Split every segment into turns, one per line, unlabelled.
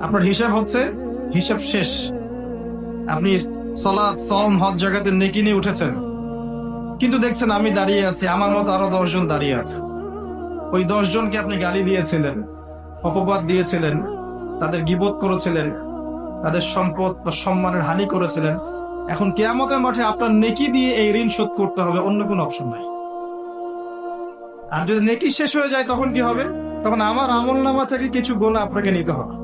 আপনার হিসাব হচ্ছে, হিসাব শেষ। আপনি সম হজ জায়গাতে নেকি নিয়ে উঠেছেন। কিন্তু দেখছেন আমি দাঁড়িয়ে আছি, আমার মতো আরও দশজন দাঁড়িয়ে আছে। ওই দশ জনকে আপনি গালি দিয়েছিলেন, অপবাদ দিয়েছিলেন, তাদের গিবোধ করেছিলেন, তাদের সম্পদ বা সম্মানের হানি করেছিলেন। এখন কেয়ামতের মাঠে আপনার নেকি দিয়ে এই ঋণ শোধ করতে হবে, অন্য কোনো অপশন নাই। আর যদি নেকি শেষ হয়ে যায়, তখন কি হবে? তখন আমার আমল নামা থেকে কিছু গোনা আপনাকে নিতে হবে।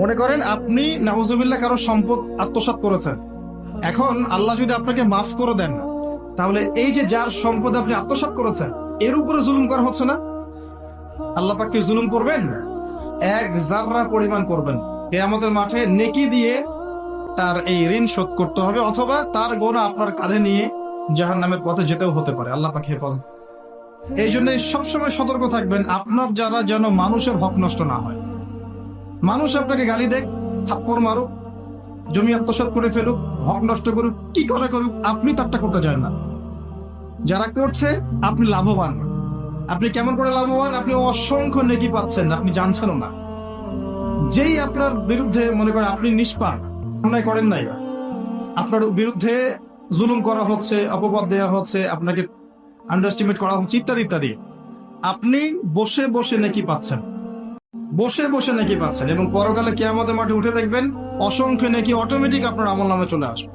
মনে করেন আপনি, নাউজুবিল্লাহ, কারও সম্পদ আত্মসাৎ করেছেন। এখন আল্লাহ যদি আপনাকে মাফ করে দেন, তাহলে এই যে যার সম্পদ আপনি আত্মসাৎ করেছেন, এর উপরে জুলুম করা হচ্ছে না? আল্লাহ পাক কি জুলুম করবেন? এক জাররা পরিমাণ করবেন। এ আমাদের মাঠে নেকি দিয়ে তার এই ঋণ শোধ করতে হবে, অথবা তার গোনা আপনার কাঁধে নিয়ে জাহান নামের পথে যেতেও হতে পারে। আল্লাহ পাক হেফাজত। এই জন্য সবসময় সতর্ক থাকবেন, আপনার যারা যেন মানুষের হক নষ্ট না হয়। মানুষ আপনাকে গালি দেখ থাপ্পড় মারুক, জমি আত্মসাৎ করে ফেলুক, হক নষ্ট করুক, কি করে করুক, আপনি তারটা করতে চান না। যারা করছে, আপনি লাভবান। আপনি কেমন করে লাভবান? আপনি অসংখ্য নেকি পাচ্ছেন, আপনি জানছেনও না। যেই আপনার বিরুদ্ধে, মনে করেন আপনি নিষ্পাপ, অন্যায় করেন নাই। আপনার বিরুদ্ধে জুলুম করা হচ্ছে, অপবাদ দেওয়া হচ্ছে, আপনাকে আন্ডারস্টিমেট করা হচ্ছে, ইত্যাদি ইত্যাদি। আপনি বসে বসে নাকি পাচ্ছেন। বসে বসে নাকি পাচ্ছেন এবং পরকালে কেয়ামতের মাঠে উঠে দেখবেন অসংখ্য নাকি অটোমেটিক আপনার আমল নামে চলে আসবে।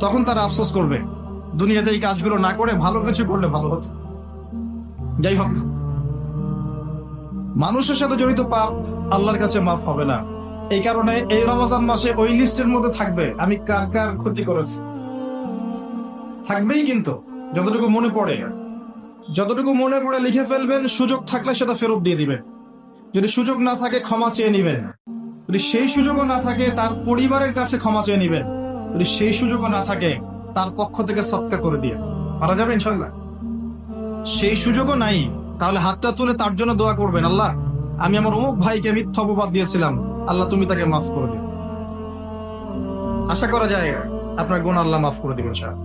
তখন তারা আফসোস করবে, দুনিয়াতে এই কাজগুলো না করে ভালো কিছু করলে ভালো হতো। যাই হোক, মানুষের সাথে জড়িত পাপ আল্লাহর কাছে মাফ হবে না। এই কারণে এই রমজান মাসে ওই লিস্টের মধ্যে থাকবে, আমি কার কার ক্ষতি করেছি? থাকবেই কিন্তু, যতটুকু মনে পড়ে। যতটুকু মনে পড়ে লিখে ফেলবেন, সুযোগ থাকলে সেটা ফেরত দিয়ে দিবেন। যদি সুযোগ না থাকে ক্ষমা চেয়ে নিবেন। যদি সেই সুযোগও না থাকে, তার পরিবারের কাছে ক্ষমা চেয়ে নিবেন। যদি সেই সুযোগও না থাকে, তার পক্ষ থেকে সৎকার করে দিয়ে। পারা যাবে ইনশাল্লাহ সেই সুযোগও নাই, তাহলে হাতটা তুলে তার জন্য দোয়া করবেন, আল্লাহ। আমি আমার অমুক ভাইকে মিথ্যা অপবাদ দিয়েছিলাম, আল্লাহ তুমি তাকে মাফ করে দিও। আশা করা যায়, আপনার গুণ আল্লাহ মাফ করে দিবেন সাহেব